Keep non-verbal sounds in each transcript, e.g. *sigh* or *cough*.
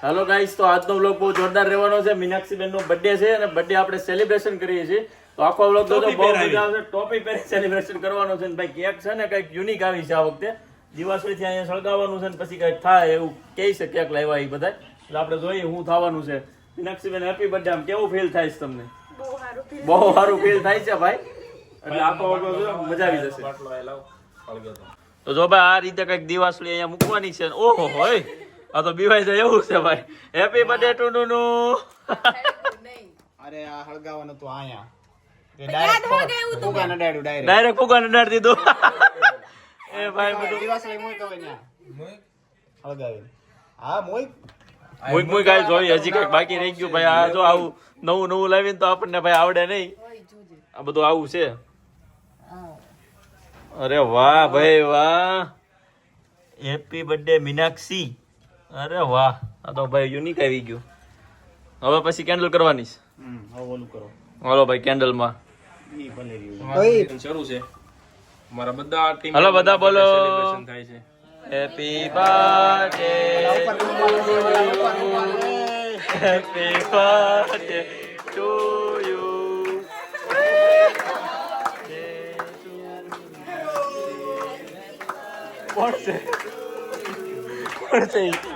Hello guys તો આજનો vlog બહુ જોરદાર રહેવાનો છે. મીનાક્ષી બેન નો બર્થડે છે અને બર્થડે આપણે સેલિબ્રેશન કરીએ છીએ. તો આખો વ્લોગ તો બહુ મજા આવશે. ટોપી પહેરી સેલિબ્રેશન કરવાનો છે ને ભાઈ કેક છે ને કંઈક યુનિક આવી છે આ વખતે. દિવાસળીથી અહીંયા સળગાવવાનું છે ને પછી કંઈક થાય એવું કહે છે કેક લાવ્યા એ બધા એટલે આપણે જોઈએ શું થવાનું છે. મીનાક્ષી બેન હેપી બર્થડે આમ કેવું ફીલ થાય છે તમને? બહુ સારું ફીલ થાય છે. ભાઈ. એટલે આખો વ્લોગ મજા આવી જશે. તો જો ભાઈ આ રીતે કંઈક દિવાસળી અહીંયા મૂકવાની છે. ઓહો હોય. આ તો બીવાઈ જાય એવું છે ભાઈ. હેપી બર્થડે ટુ નું અરે આ હળગાવાનો તો આયા ફુગા. ડાયરેક્ટ ફુગાને ડાળ દીધું. *laughs* એ ભાઈ બધું. દિવાસળી મૂય તો અહીંયા. હળગાવીને. હા મૂય. મુઈ મુઈ ગાય જોઈ હજી કંઈક બાકી રહી ગયું. ભાઈ આ જો આવું નવું નવું લાવીને તો આપણને ભાઈ આવડે નહીં. આ બધું આવું છે. અરે વાહ ભાઈ વાહ. Happy birthday Meenakshi. અરે વાહ આ તો ભાઈ યુનિક આવી ગયું. હવે પછી કેન્ડલ કરવાની છે. હમ, હવે ઓલું કરો. હાલો ભાઈ કેન્ડલમાં શરૂ છે. મારા બધા ટીમ હાલો બધા બોલો. થાય છે. Happy birthday happy birthday to you કોણ છે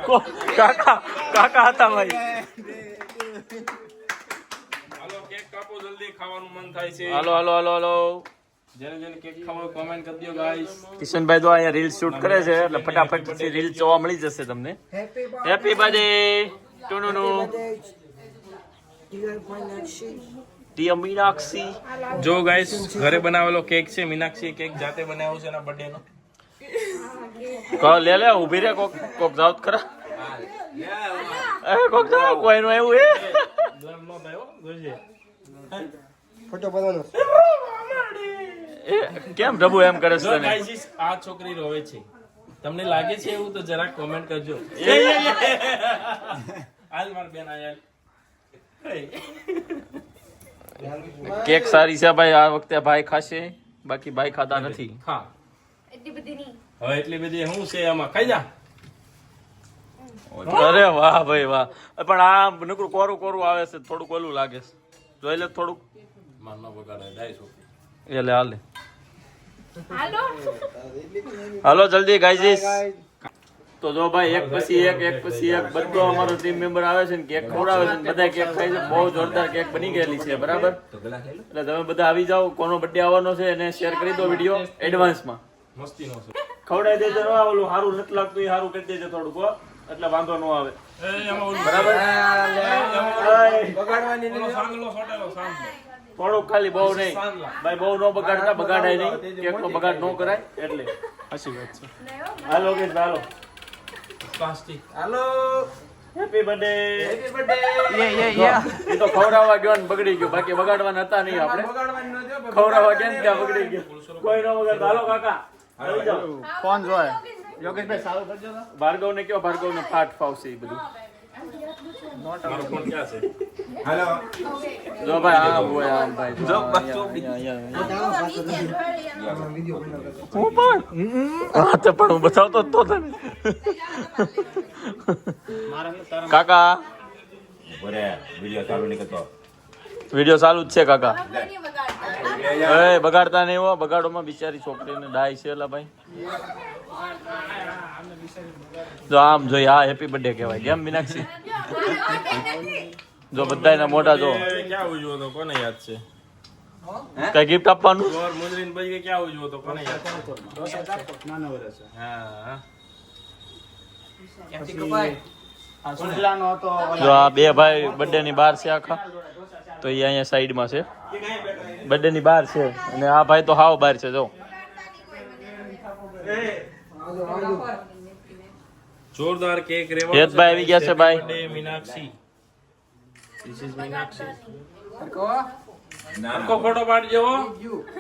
કોણ? કાકા કાકા હતા ભાઈ. હાલો કેક કાપો જલ્દી થાય છે. હાલો હાલો હાલો હાલો. જેને જેને કેક ખાવો કોમેન્ટ કરી દો ગાઈસ કિશનભાઈ તો અહીંયા રીલ શૂટ કરે છે એટલે ફટાફટ પછી રીલ જોવા મળી જશે તમને. હેપી બર્થડે ટુનુનુ. ડિયર મીનાક્ષી જો ગાઈસ ઘરે બનાવેલો કેક છે મીનાક્ષી કેક જાતે બનાવ્યો છે એના બર્થડે નો. લે લે ઊભી રે કોક કોક જાવ કરા કોક જાવ કોઈનું એવું એ. ફોટો નો એ કેમ ડબુ એમ કરે છે તને? આ છોકરી રોવે છે. તમને લાગે છે એવું તો જરાક કોમેન્ટ કરજો. હાલ માર બેન આયા. કેક સારી છે ભાઈ આ વખતે ભાઈ ખાશે. બાકી ભાઈ ખાતા નથી. હા એટલી બધી નહીં. હવે એટલી બધી શું છે આમાં? ખાઈ જા. અરે વાહ ભાઈ વાહ. પણ આ નકરું કોરું કોરું આવે છે થોડુંક ઓલું લાગે છે. જોઈ લે થોડુંક. માર બગાડે જાય છોકરી. એ હાલે હાલો. હાલો જલ્દી ગાઈજીસ તો જો ભાઈ એક પછી એક એક પછી એક બધો અમારો ટીમ મેમ્બર આવે છે ને કેક ખવડાવે છે ને બધા કેક ખાય છે બહુ જોરદાર કેક બની ગયેલી છે બરાબર? એટલે તમે બધા આવી જાઓ કોનો બર્થડે આવવાનો છે એને શેર કરી દો વીડિયો એડવાન્સમાં મસ્તીનો છે. ખવડાવી દેજો ને ઓલું સારું નથી લાગતું એ સારું કરી દેજો થોડુંક એટલે વાંધો ન આવે. થોડુંક ખાલી બહુ નહીં. ભાઈ બહુ ન બગાડતા બગાડાય નહીં. કેક નો બગાડ ન કરાય એટલે. સાચી વાત છે. હાલો કે હાલો. હાલો. હેપી બર્થડે એ તો ખવડાવવા ગયો ને બગડી ગયો. બાકી બગાડવાના હતા નહીં આપણે. ખવડાવવા ગયા ને ત્યાં બગડી ગયો? કોઈ ન બગાડ હાલો કાકા. ફોન જોય. યોગેશભાઈ સારું કરજો તો. ભાર્ગવ ને કયો? ભાર્ગવ ને ફાટ ફાવશે એ બધું. જો ભાઈ આમ હોય ભાઈ. જો. હું પણ? હા તો પણ હું બતાવતો તો તને. કાકા. વીડિયો ચાલુ નીકળતો. વિડિયો ચાલુ જ છે કાકા. કોઈ નહીં બગાડતા એ બગાડતા નહીં હો. બગાડોમાં બિચારી છોકરીને ડાય છે એલા ભાઈ. જો આમ જોઈ હા હેપી બર્થડે કહેવાય. કેમ મીનાક્ષી? જો બધાયના મોટા જો. ક્યાં ઉજવો તો? કોને યાદ છે? કઈ ગિફ્ટ આપવાનું? ચોર મુજરીન પછી ક્યાં ઉજવો તો? કોને યાદ છે? નાનો વરસ છે. હા જો આ બે ભાઈ બર્થડે ની બહાર છે આખા. તો એ અહીંયા સાઈડમાં છે. બર્થડે ની બહાર છે. અને આ ભાઈ તો હાવ બહાર છે જો. જોરદાર કેક રેવા હેતભાઈ આવી ગયા છે ભાઈ. મીનાક્ષી. This is Meenakshi. આખો ફોટો પાડજો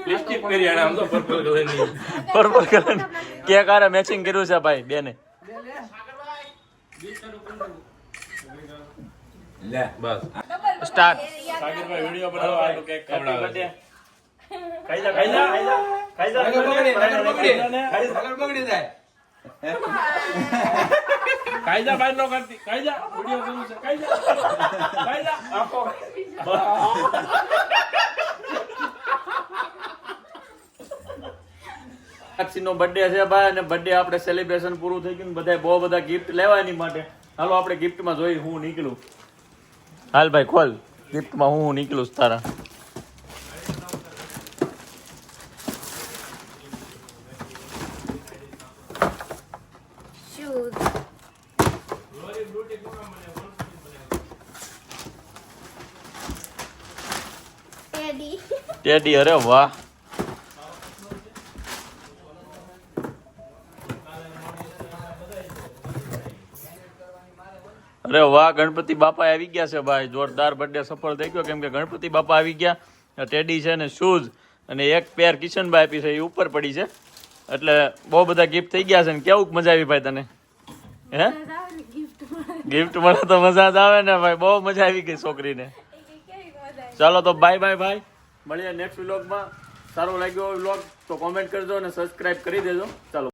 લિપસ્ટિક કરી આને આમ તો પર્પલ કલરની પર્પલ કલર કેક આરે મેચિંગ કર્યું છે ભાઈ બેને. લે બસ. સ્ટાર્ટ. સાગરભાઈ વિડિયો બનાવો આ તો કેક ખવડાવે ખાઈ જા ખાઈ જા ખાઈ જા. ખાઈ જા નગર બગડી. નગર બગડી જાય. કાયદા બહાર નો કરતી. કાયદા વિડિયો કરું છે. કાયદા કાયદા આપો. નો બર્થડે છે ભાઈ અને બર્થડે આપણે સેલિબ્રેશન પૂરું થઈ ગયું બધા બહુ બધા ગિફ્ટ લેવાની માટે. હાલો આપણે ગિફ્ટમાં જોઈ હું નીકળું. હાલ ભાઈ ખોલ. ગિફ્ટમાં હું નીકળું છું તારા. ટેડી *laughs* અરે વાહ. અરે વાહ, ગણપતિ બાપા આવી ગયા છે ભાઈ. જોરદાર બર્થડે સફળ થઈ ગયો. કેમ કે ગણપતિ બાપા આવી ગયા. ટેડી છે ને શૂઝ અને એક પેર કિશનભાઈ આપી છે. એ ઉપર પડી છે. એટલે બહુ બધા ગિફ્ટ થઈ ગયા છે ને. કેવું મજા આવી ભાઈ તને? હે? ગિફ્ટ મળે તો મજા જ આવે ને ભાઈ. બહુ મજા આવી ગઈ છોકરીને. ચાલો તો બાય બાય ભાઈ. મળીએ નેક્સ્ટ વ્લોગમાં સારો લાગ્યો વ્લોગ તો કોમેન્ટ કરજો અને સબસ્ક્રાઇબ કરી દેજો. ચાલો.